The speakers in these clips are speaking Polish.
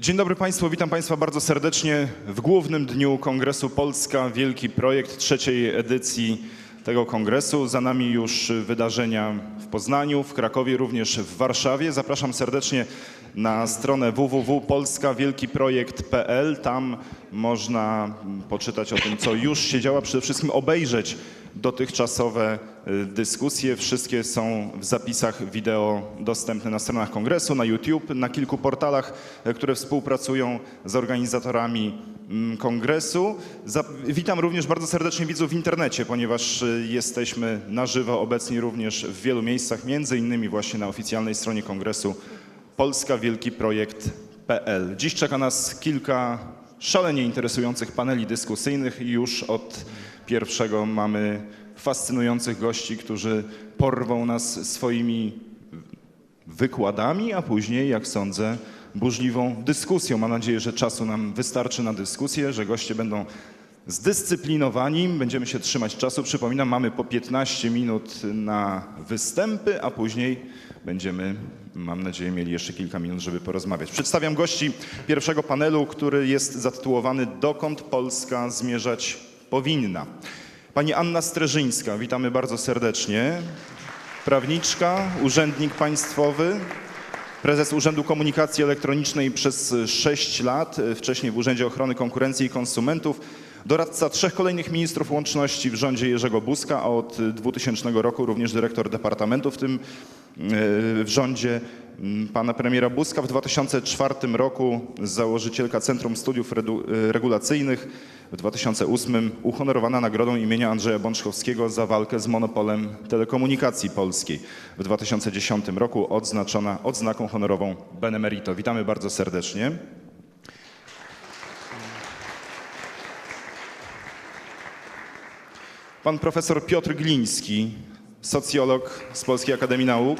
Dzień dobry Państwu, witam Państwa bardzo serdecznie w głównym dniu Kongresu Polska Wielki Projekt trzeciej edycji tego kongresu. Za nami już wydarzenia w Poznaniu, w Krakowie, również w Warszawie. Zapraszam serdecznie na stronę www.polskawielkiprojekt.pl. Tam można poczytać o tym, co już się działa, przede wszystkim obejrzeć dotychczasowe y, dyskusje. Wszystkie są w zapisach wideo dostępne na stronach kongresu, na YouTube, na kilku portalach, y, które współpracują z organizatorami mm, kongresu. Witam również bardzo serdecznie widzów w internecie, ponieważ y, jesteśmy na żywo obecni również w wielu miejscach, między innymi właśnie na oficjalnej stronie kongresu polskawielkiprojekt.pl. Dziś czeka nas kilka szalenie interesujących paneli dyskusyjnych już od pierwszego mamy fascynujących gości, którzy porwą nas swoimi wykładami, a później, jak sądzę, burzliwą dyskusją. Mam nadzieję, że czasu nam wystarczy na dyskusję, że goście będą zdyscyplinowani, będziemy się trzymać czasu. Przypominam, mamy po 15 minut na występy, a później będziemy, mam nadzieję, mieli jeszcze kilka minut, żeby porozmawiać. Przedstawiam gości pierwszego panelu, który jest zatytułowany Dokąd Polska zmierzać powinna. Pani Anna Streżyńska, witamy bardzo serdecznie. Prawniczka, urzędnik państwowy, prezes Urzędu Komunikacji Elektronicznej przez 6 lat, wcześniej w Urzędzie Ochrony Konkurencji i Konsumentów, doradca trzech kolejnych ministrów łączności w rządzie Jerzego Buzka, a od 2000 roku również dyrektor departamentu w tym w rządzie m, pana premiera Buzka. W 2004 roku założycielka Centrum Studiów Regulacyjnych, w 2008 uhonorowana nagrodą imienia Andrzeja Bączkowskiego za walkę z monopolem telekomunikacji polskiej. W 2010 roku odznaczona odznaką honorową Benemerito. Witamy bardzo serdecznie. Pan profesor Piotr Gliński, socjolog z Polskiej Akademii Nauk.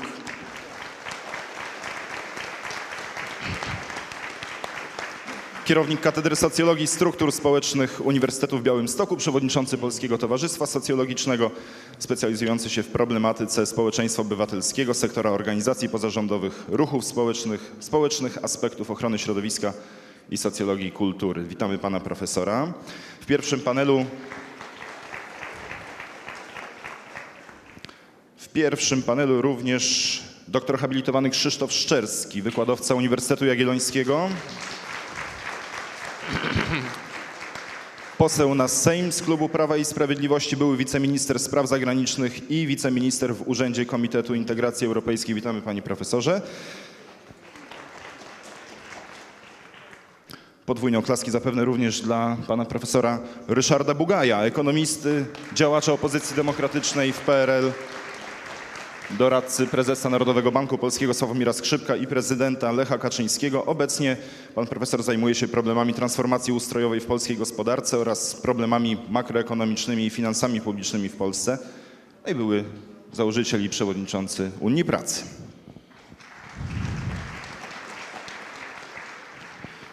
Kierownik Katedry Socjologii Struktur Społecznych Uniwersytetu w Białymstoku, przewodniczący Polskiego Towarzystwa Socjologicznego, specjalizujący się w problematyce społeczeństwa obywatelskiego, sektora organizacji pozarządowych, ruchów społecznych, społecznych aspektów ochrony środowiska i socjologii kultury. Witamy pana profesora. W pierwszym panelu pierwszym panelu również doktor habilitowany Krzysztof Szczerski, wykładowca Uniwersytetu Jagiellońskiego. Poseł na Sejm z Klubu Prawa i Sprawiedliwości, były wiceminister spraw zagranicznych i wiceminister w Urzędzie Komitetu Integracji Europejskiej. Witamy panie profesorze. Podwójne oklaski zapewne również dla pana profesora Ryszarda Bugaja, ekonomisty, działacza opozycji demokratycznej w PRL, doradcy prezesa Narodowego Banku Polskiego Sławomira Skrzypka i prezydenta Lecha Kaczyńskiego. Obecnie pan profesor zajmuje się problemami transformacji ustrojowej w polskiej gospodarce oraz problemami makroekonomicznymi i finansami publicznymi w Polsce. No i były założyciel i przewodniczący Unii Pracy.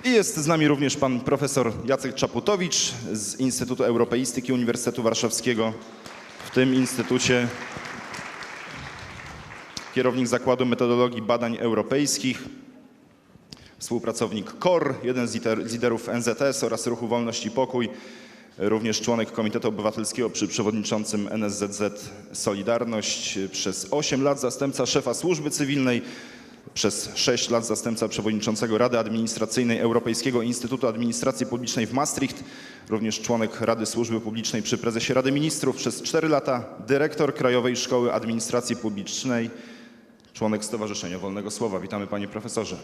I jest z nami również pan profesor Jacek Czaputowicz z Instytutu Europeistyki Uniwersytetu Warszawskiego. W tym instytucie kierownik Zakładu Metodologii Badań Europejskich, współpracownik KOR, jeden z lider- z liderów NZS oraz Ruchu Wolność i Pokój, również członek Komitetu Obywatelskiego przy przewodniczącym NSZZ Solidarność, przez 8 lat zastępca szefa służby cywilnej, przez 6 lat zastępca przewodniczącego Rady Administracyjnej Europejskiego Instytutu Administracji Publicznej w Maastricht, również członek Rady Służby Publicznej przy prezesie Rady Ministrów, przez 4 lata dyrektor Krajowej Szkoły Administracji Publicznej, członek Stowarzyszenia Wolnego Słowa. Witamy panie profesorze.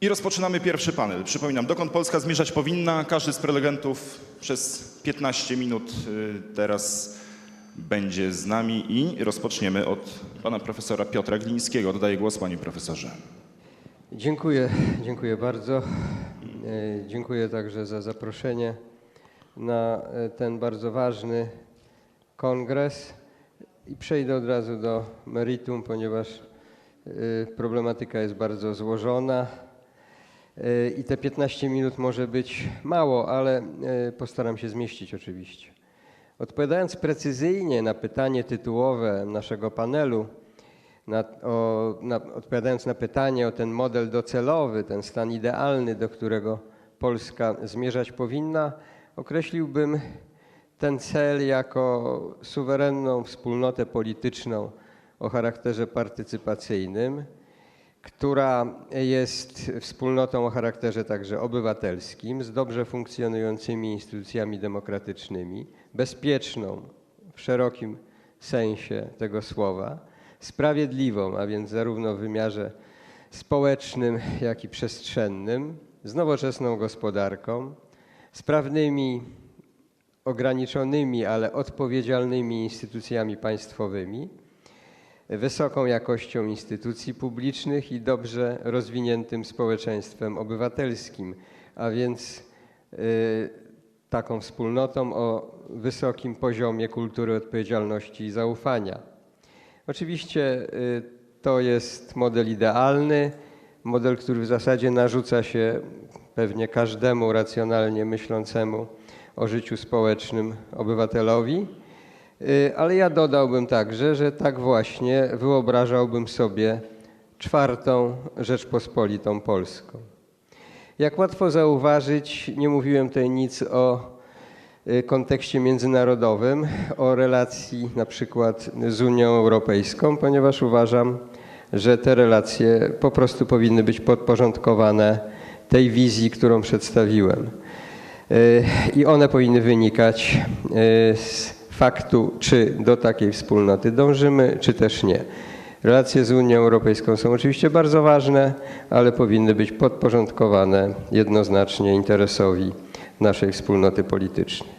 I rozpoczynamy pierwszy panel. Przypominam, dokąd Polska zmierzać powinna. Każdy z prelegentów przez 15 minut y, teraz będzie z nami i rozpoczniemy od pana profesora Piotra Glińskiego. Dodaję głos panie profesorze. Dziękuję, dziękuję bardzo. E, Dziękuję także za zaproszenie na e, ten bardzo ważny kongres i przejdę od razu do meritum, ponieważ e, problematyka jest bardzo złożona e, i te 15 minut może być mało, ale postaram się zmieścić oczywiście. Odpowiadając precyzyjnie na pytanie tytułowe naszego panelu, na, o, na, odpowiadając na pytanie o ten model docelowy, ten stan idealny, do którego Polska zmierzać powinna, określiłbym ten cel jako suwerenną wspólnotę polityczną o charakterze partycypacyjnym, która jest wspólnotą o charakterze także obywatelskim, z dobrze funkcjonującymi instytucjami demokratycznymi, bezpieczną w szerokim sensie tego słowa, sprawiedliwą, a więc zarówno w wymiarze społecznym, jak i przestrzennym, z nowoczesną gospodarką, sprawnymi, ograniczonymi, ale odpowiedzialnymi instytucjami państwowymi, wysoką jakością instytucji publicznych i dobrze rozwiniętym społeczeństwem obywatelskim, a więc y, taką wspólnotą o wysokim poziomie kultury odpowiedzialności i zaufania. Oczywiście y, to jest model idealny, model, który w zasadzie narzuca się pewnie każdemu racjonalnie myślącemu o życiu społecznym obywatelowi. Y, Ale ja dodałbym także, że tak właśnie wyobrażałbym sobie czwartą Rzeczpospolitą Polską. Jak łatwo zauważyć, nie mówiłem tutaj nic o y, kontekście międzynarodowym, o relacji na przykład z Unią Europejską, ponieważ uważam, że te relacje po prostu powinny być podporządkowane tej wizji, którą przedstawiłem. Y, I one powinny wynikać y, z faktu, czy do takiej wspólnoty dążymy, czy też nie. Relacje z Unią Europejską są oczywiście bardzo ważne, ale powinny być podporządkowane jednoznacznie interesowi naszej wspólnoty politycznej.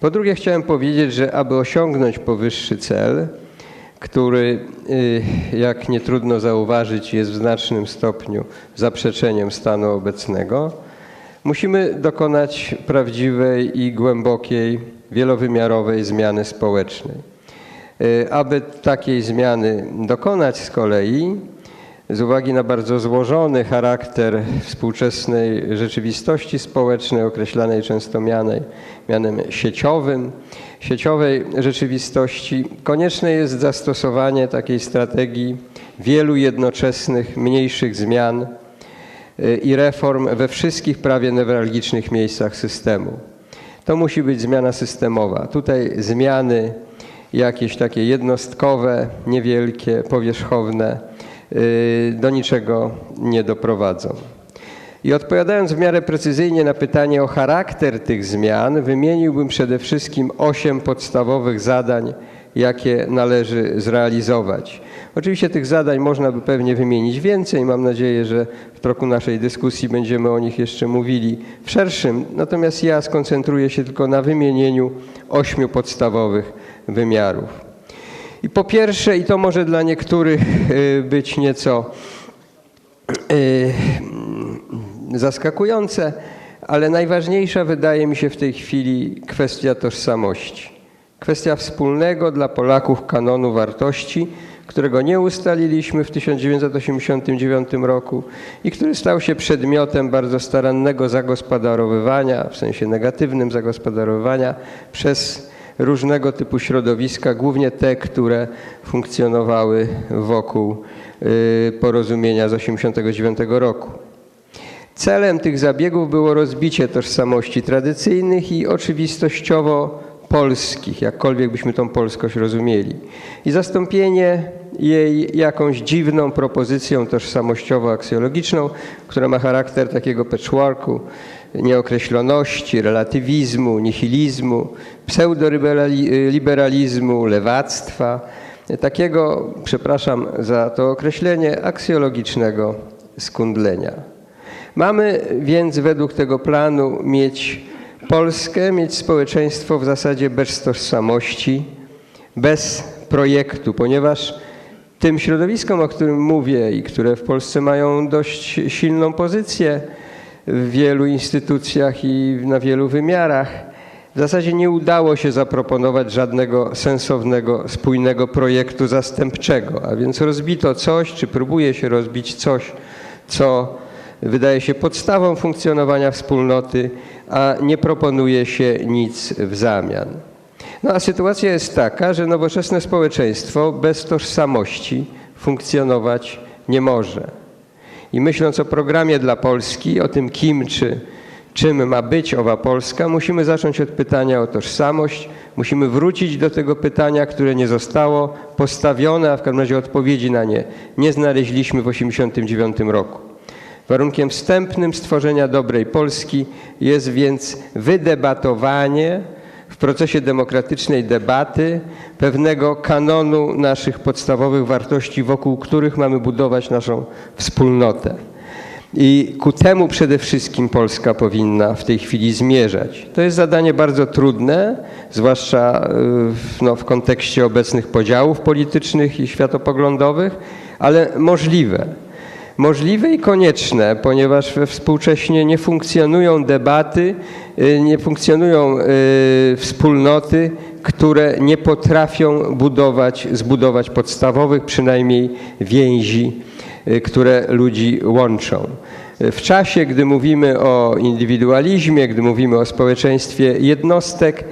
Po drugie, chciałem powiedzieć, że aby osiągnąć powyższy cel, który, y, jak nie trudno zauważyć, jest w znacznym stopniu zaprzeczeniem stanu obecnego, musimy dokonać prawdziwej i głębokiej, wielowymiarowej zmiany społecznej. Y, Aby takiej zmiany dokonać z kolei, z uwagi na bardzo złożony charakter współczesnej rzeczywistości społecznej, określanej często mianej, mianem sieciowym, sieciowej rzeczywistości, konieczne jest zastosowanie takiej strategii wielu jednoczesnych, mniejszych zmian y, i reform we wszystkich prawie newralgicznych miejscach systemu. To musi być zmiana systemowa. Tutaj zmiany jakieś takie jednostkowe, niewielkie, powierzchowne do niczego nie doprowadzą. I odpowiadając w miarę precyzyjnie na pytanie o charakter tych zmian, wymieniłbym przede wszystkim osiem podstawowych zadań, jakie należy zrealizować. Oczywiście tych zadań można by pewnie wymienić więcej. Mam nadzieję, że w toku naszej dyskusji będziemy o nich jeszcze mówili w szerszym. Natomiast ja skoncentruję się tylko na wymienieniu ośmiu podstawowych wymiarów. I po pierwsze, i to może dla niektórych y, być nieco y, zaskakujące, ale najważniejsza wydaje mi się w tej chwili kwestia tożsamości. Kwestia wspólnego dla Polaków kanonu wartości, którego nie ustaliliśmy w 1989 roku i który stał się przedmiotem bardzo starannego zagospodarowywania, w sensie negatywnym zagospodarowywania przez różnego typu środowiska, głównie te, które funkcjonowały wokół y, porozumienia z 1989 roku. Celem tych zabiegów było rozbicie tożsamości tradycyjnych i oczywistościowo polskich, jakkolwiek byśmy tą polskość rozumieli, i zastąpienie jej jakąś dziwną propozycją tożsamościowo-aksjologiczną, która ma charakter takiego patchworku, nieokreśloności, relatywizmu, nihilizmu, pseudoliberalizmu, lewactwa, takiego, przepraszam za to określenie, aksjologicznego skundlenia. Mamy więc według tego planu mieć Polskę, mieć społeczeństwo w zasadzie bez tożsamości, bez projektu, ponieważ tym środowiskom, o którym mówię i które w Polsce mają dość silną pozycję w wielu instytucjach i na wielu wymiarach, w zasadzie nie udało się zaproponować żadnego sensownego, spójnego projektu zastępczego, a więc rozbito coś, czy próbuje się rozbić coś, co wydaje się podstawą funkcjonowania wspólnoty, a nie proponuje się nic w zamian. No a sytuacja jest taka, że nowoczesne społeczeństwo bez tożsamości funkcjonować nie może. I myśląc o programie dla Polski, o tym kim czy czym ma być owa Polska, musimy zacząć od pytania o tożsamość. Musimy wrócić do tego pytania, które nie zostało postawione, a w każdym razie odpowiedzi na nie nie znaleźliśmy w 1989 roku. Warunkiem wstępnym stworzenia dobrej Polski jest więc wydebatowanie w procesie demokratycznej debaty pewnego kanonu naszych podstawowych wartości, wokół których mamy budować naszą wspólnotę. I ku temu przede wszystkim Polska powinna w tej chwili zmierzać. To jest zadanie bardzo trudne, zwłaszcza y, w, no, w kontekście obecnych podziałów politycznych i światopoglądowych, ale możliwe. Możliwe i konieczne, ponieważ we współcześnie nie funkcjonują debaty, y, nie funkcjonują y, wspólnoty, które nie potrafią budować, zbudować podstawowych przynajmniej więzi, y, które ludzi łączą. W czasie, gdy mówimy o indywidualizmie, gdy mówimy o społeczeństwie jednostek,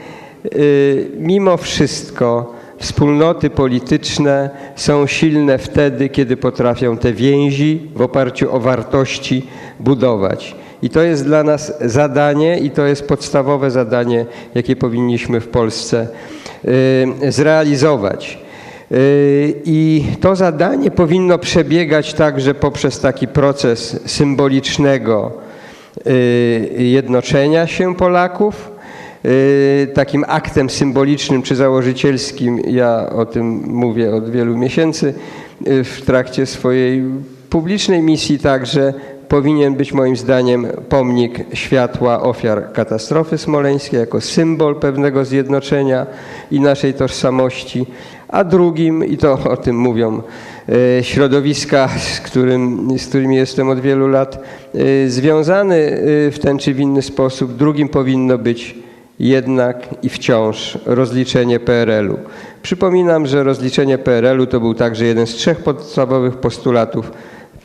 y, mimo wszystko wspólnoty polityczne są silne wtedy, kiedy potrafią te więzi w oparciu o wartości budować. I to jest dla nas zadanie, i to jest podstawowe zadanie, jakie powinniśmy w Polsce y, zrealizować. Y, I to zadanie powinno przebiegać także poprzez taki proces symbolicznego y, jednoczenia się Polaków. Takim aktem symbolicznym czy założycielskim, ja o tym mówię od wielu miesięcy, w trakcie swojej publicznej misji także powinien być moim zdaniem pomnik światła ofiar katastrofy smoleńskiej jako symbol pewnego zjednoczenia i naszej tożsamości, a drugim, i to o tym mówią e, środowiska, z, którym, z którymi jestem od wielu lat e, związany e, w ten czy w inny sposób, drugim powinno być jednak i wciąż rozliczenie PRL-u. Przypominam, że rozliczenie PRL-u to był także jeden z trzech podstawowych postulatów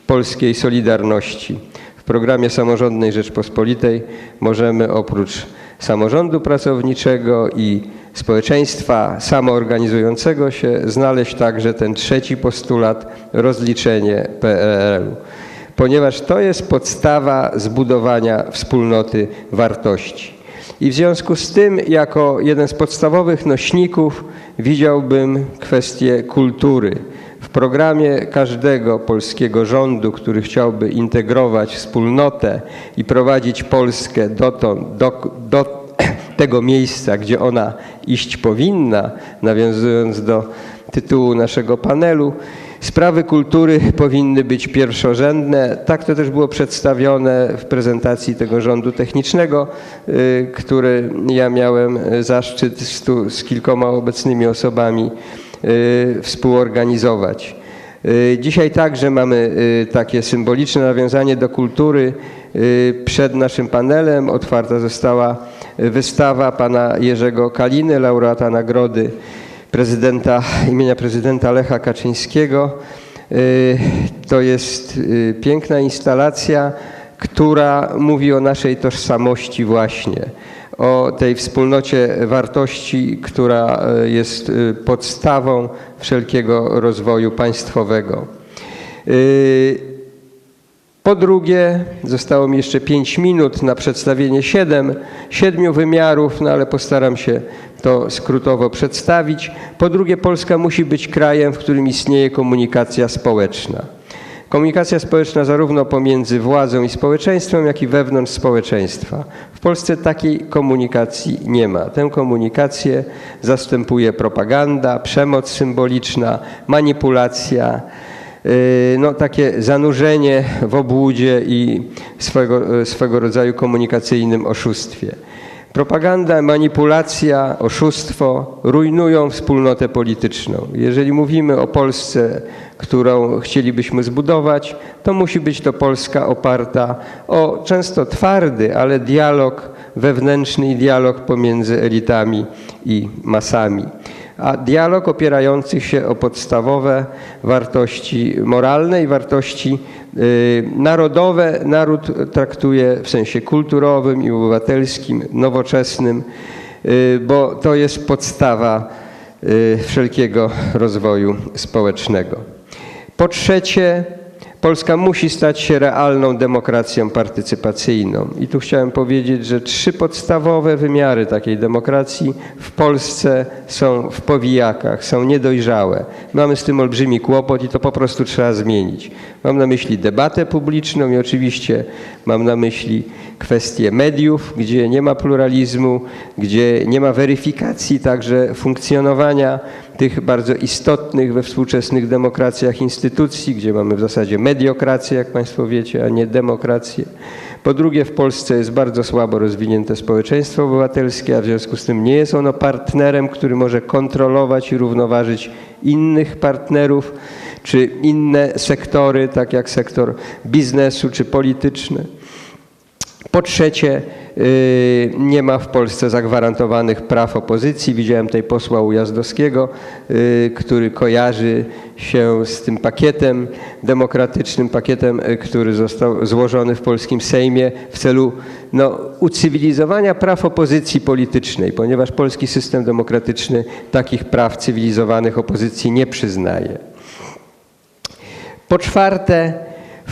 polskiej Solidarności. W programie samorządnej Rzeczpospolitej możemy oprócz samorządu pracowniczego i społeczeństwa samoorganizującego się znaleźć także ten trzeci postulat rozliczenie PRL-u, ponieważ to jest podstawa zbudowania wspólnoty wartości. I w związku z tym, jako jeden z podstawowych nośników, widziałbym kwestię kultury. Programie każdego polskiego rządu, który chciałby integrować wspólnotę i prowadzić Polskę do, do tego miejsca, gdzie ona iść powinna, nawiązując do tytułu naszego panelu, sprawy kultury powinny być pierwszorzędne. Tak to też było przedstawione w prezentacji tego rządu technicznego, y, który ja miałem zaszczyt z, tu, z kilkoma obecnymi osobami y, współorganizować. Y, Dzisiaj także mamy y, takie symboliczne nawiązanie do kultury. Y, Przed naszym panelem otwarta została wystawa pana Jerzego Kaliny, laureata nagrody prezydenta, imienia prezydenta Lecha Kaczyńskiego. Y, To jest y, piękna instalacja, która mówi o naszej tożsamości właśnie, o tej wspólnocie wartości, która y, jest y, podstawą wszelkiego rozwoju państwowego. Y, po drugie, zostało mi jeszcze 5 minut na przedstawienie siedem, siedmiu wymiarów, no ale postaram się to skrótowo przedstawić. Po drugie, Polska musi być krajem, w którym istnieje komunikacja społeczna. Komunikacja społeczna zarówno pomiędzy władzą i społeczeństwem, jak i wewnątrz społeczeństwa. W Polsce takiej komunikacji nie ma. Tę komunikację zastępuje propaganda, przemoc symboliczna, manipulacja, y, no, takie zanurzenie w obłudzie i swego, y, swego rodzaju komunikacyjnym oszustwie. Propaganda, manipulacja, oszustwo rujnują wspólnotę polityczną. Jeżeli mówimy o Polsce, którą chcielibyśmy zbudować, to musi być to Polska oparta o często twardy, ale dialog wewnętrzny i dialog pomiędzy elitami i masami a dialog opierający się o podstawowe wartości moralne i wartości y, narodowe. Naród traktuje w sensie kulturowym i obywatelskim, nowoczesnym y, bo to jest podstawa y, wszelkiego rozwoju społecznego. Po trzecie, Polska musi stać się realną demokracją partycypacyjną. I tu chciałem powiedzieć, że trzy podstawowe wymiary takiej demokracji w Polsce są w powijakach, są niedojrzałe. Mamy z tym olbrzymi kłopot i to po prostu trzeba zmienić. Mam na myśli debatę publiczną i oczywiście mam na myśli kwestie mediów, gdzie nie ma pluralizmu, gdzie nie ma weryfikacji także funkcjonowania tych bardzo istotnych we współczesnych demokracjach instytucji, gdzie mamy w zasadzie mediokrację, jak Państwo wiecie, a nie demokrację. Po drugie, w Polsce jest bardzo słabo rozwinięte społeczeństwo obywatelskie, a w związku z tym nie jest ono partnerem, który może kontrolować i równoważyć innych partnerów czy inne sektory, tak jak sektor biznesu czy polityczny. Po trzecie, nie ma w Polsce zagwarantowanych praw opozycji. Widziałem tutaj posła Ujazdowskiego, y, który kojarzy się z tym pakietem demokratycznym, pakietem, y, który został złożony w polskim Sejmie w celu no, ucywilizowania praw opozycji politycznej, ponieważ polski system demokratyczny takich praw cywilizowanych opozycji nie przyznaje. Po czwarte,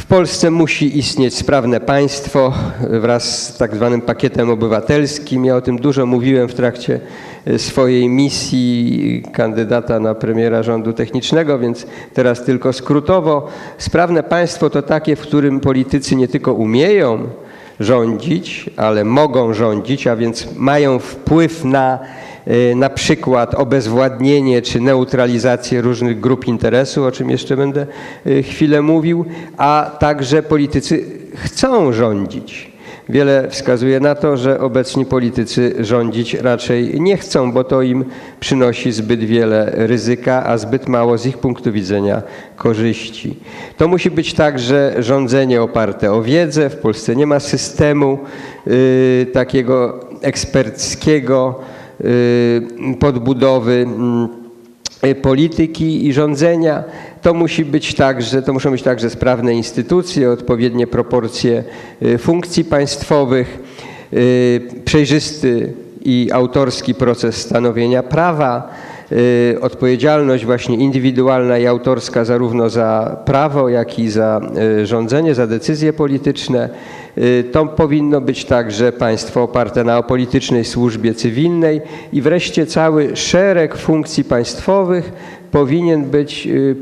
w Polsce musi istnieć sprawne państwo wraz z tak zwanym pakietem obywatelskim. Ja o tym dużo mówiłem w trakcie e, swojej misji kandydata na premiera rządu technicznego, więc teraz tylko skrótowo. Sprawne państwo to takie, w którym politycy nie tylko umieją rządzić, ale mogą rządzić, a więc mają wpływ na na przykład obezwładnienie czy neutralizację różnych grup interesu, o czym jeszcze będę y, chwilę mówił, a także politycy chcą rządzić. Wiele wskazuje na to, że obecni politycy rządzić raczej nie chcą, bo to im przynosi zbyt wiele ryzyka, a zbyt mało z ich punktu widzenia korzyści. To musi być także rządzenie oparte o wiedzę. W Polsce nie ma systemu y, takiego eksperckiego y, podbudowy. mm, y, polityki i rządzenia. To musi być także, to muszą być także sprawne instytucje, odpowiednie proporcje y, funkcji państwowych, y, przejrzysty i autorski proces stanowienia prawa, y, odpowiedzialność właśnie indywidualna i autorska zarówno za prawo, jak i za y, rządzenie, za decyzje polityczne. Y, To powinno być także państwo oparte na politycznej służbie cywilnej i wreszcie cały szereg funkcji państwowych powinien być y,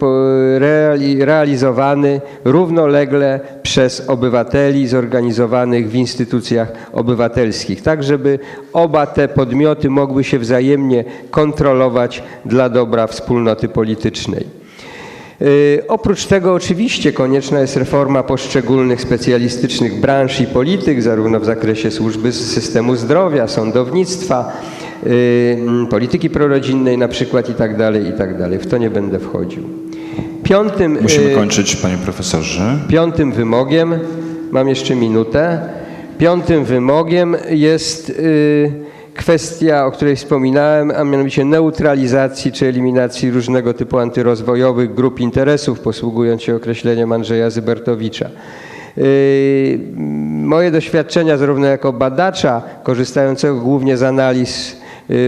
realizowany równolegle przez obywateli zorganizowanych w instytucjach obywatelskich, tak żeby oba te podmioty mogły się wzajemnie kontrolować dla dobra wspólnoty politycznej. Y, Oprócz tego oczywiście konieczna jest reforma poszczególnych specjalistycznych branż i polityk, zarówno w zakresie służby systemu zdrowia, sądownictwa, polityki prorodzinnej na przykład i tak dalej, i tak dalej. W to nie będę wchodził. Piątym, Musimy y, kończyć, panie profesorze. Piątym wymogiem, mam jeszcze minutę, piątym wymogiem jest y, kwestia, o której wspominałem, a mianowicie neutralizacji czy eliminacji różnego typu antyrozwojowych grup interesów, posługując się określeniem Andrzeja Zybertowicza. Y, Moje doświadczenia zarówno jako badacza, korzystającego głównie z analiz y,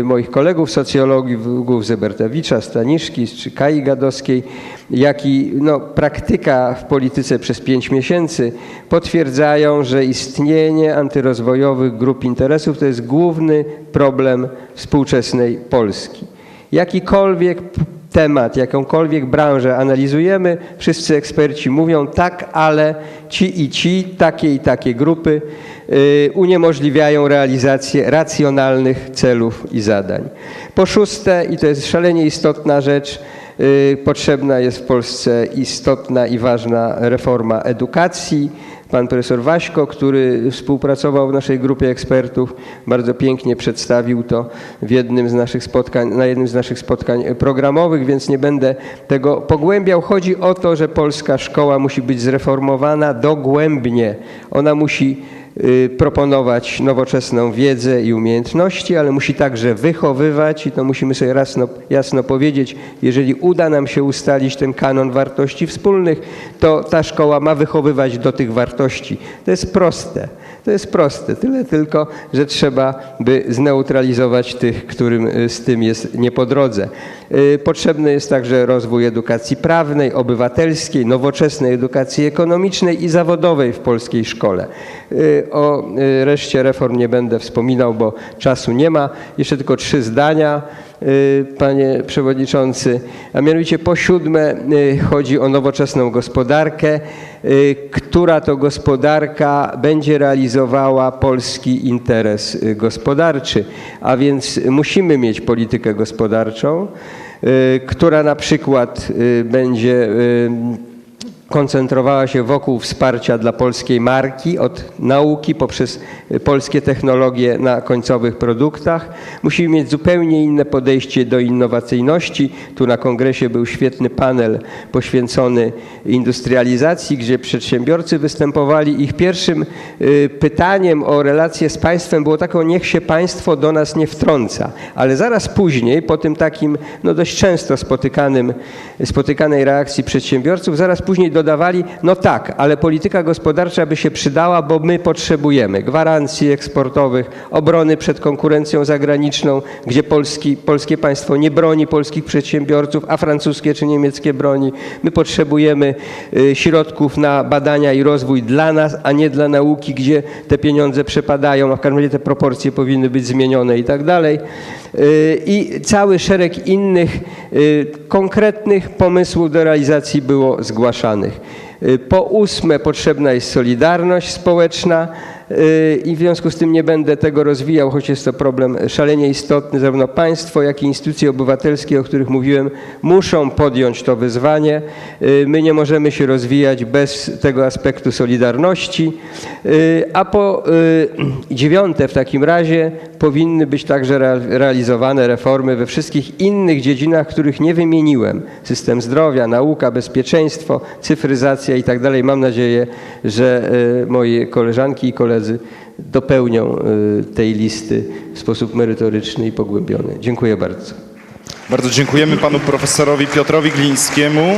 moich kolegów socjologów Zebertowicza, Staniszki czy Kai Gadowskiej, jak i no, praktyka w polityce przez pięć miesięcy potwierdzają, że istnienie antyrozwojowych grup interesów to jest główny problem współczesnej Polski. Jakikolwiek temat, jakąkolwiek branżę analizujemy, wszyscy eksperci mówią tak, ale ci i ci, takie i takie grupy y, uniemożliwiają realizację racjonalnych celów i zadań. Po szóste, i to jest szalenie istotna rzecz, y, potrzebna jest w Polsce istotna i ważna reforma edukacji. Pan profesor Waśko, który współpracował w naszej grupie ekspertów, bardzo pięknie przedstawił to w jednym z naszych spotkań, na jednym z naszych spotkań programowych, więc nie będę tego pogłębiał. Chodzi o to, że polska szkoła musi być zreformowana dogłębnie. Ona musi proponować nowoczesną wiedzę i umiejętności, ale musi także wychowywać i to musimy sobie jasno, jasno powiedzieć, jeżeli uda nam się ustalić ten kanon wartości wspólnych, to ta szkoła ma wychowywać do tych wartości. To jest proste. To jest proste, tyle tylko, że trzeba by zneutralizować tych, którym y, z tym jest nie po drodze. Y, Potrzebny jest także rozwój edukacji prawnej, obywatelskiej, nowoczesnej edukacji ekonomicznej i zawodowej w polskiej szkole. O y, reszcie reform nie będę wspominał, bo czasu nie ma. Jeszcze tylko trzy zdania, y, panie przewodniczący. A mianowicie po siódme y, chodzi o nowoczesną gospodarkę, która to gospodarka będzie realizowała polski interes gospodarczy. A więc musimy mieć politykę gospodarczą, która na przykład będzie koncentrowała się wokół wsparcia dla polskiej marki, od nauki poprzez y, polskie technologie na końcowych produktach. Musimy mieć zupełnie inne podejście do innowacyjności. Tu na kongresie był świetny panel poświęcony industrializacji, gdzie przedsiębiorcy występowali. Ich pierwszym y, pytaniem o relacje z państwem było takie, niech się państwo do nas nie wtrąca. Ale zaraz później, po tym takim no dość często spotykanym, spotykanej reakcji przedsiębiorców, zaraz później dodawali, no tak, ale polityka gospodarcza by się przydała, bo my potrzebujemy gwarancji eksportowych, obrony przed konkurencją zagraniczną, gdzie Polski, polskie państwo nie broni polskich przedsiębiorców, a francuskie czy niemieckie broni. My potrzebujemy y, środków na badania i rozwój dla nas, a nie dla nauki, gdzie te pieniądze przepadają, a w każdym razie te proporcje powinny być zmienione i tak dalej. Y, I cały szereg innych y, konkretnych pomysłów do realizacji było zgłaszanych. Y, Po ósme, potrzebna jest solidarność społeczna i w związku z tym nie będę tego rozwijał, choć jest to problem szalenie istotny. Zarówno państwo, jak i instytucje obywatelskie, o których mówiłem, muszą podjąć to wyzwanie. Y, My nie możemy się rozwijać bez tego aspektu solidarności. Y, A po y, dziewiąte w takim razie powinny być także rea- realizowane reformy we wszystkich innych dziedzinach, których nie wymieniłem. System zdrowia, nauka, bezpieczeństwo, cyfryzacja i tak dalej. Mam nadzieję, że y, moje koleżanki i koledzy dopełnią y, tej listy w sposób merytoryczny i pogłębiony. Dziękuję bardzo. Bardzo dziękujemy panu profesorowi Piotrowi Glińskiemu.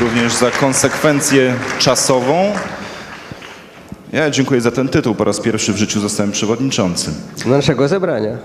Również za konsekwencję czasową. Ja dziękuję za ten tytuł. Po raz pierwszy w życiu zostałem przewodniczącym. Naszego zebrania.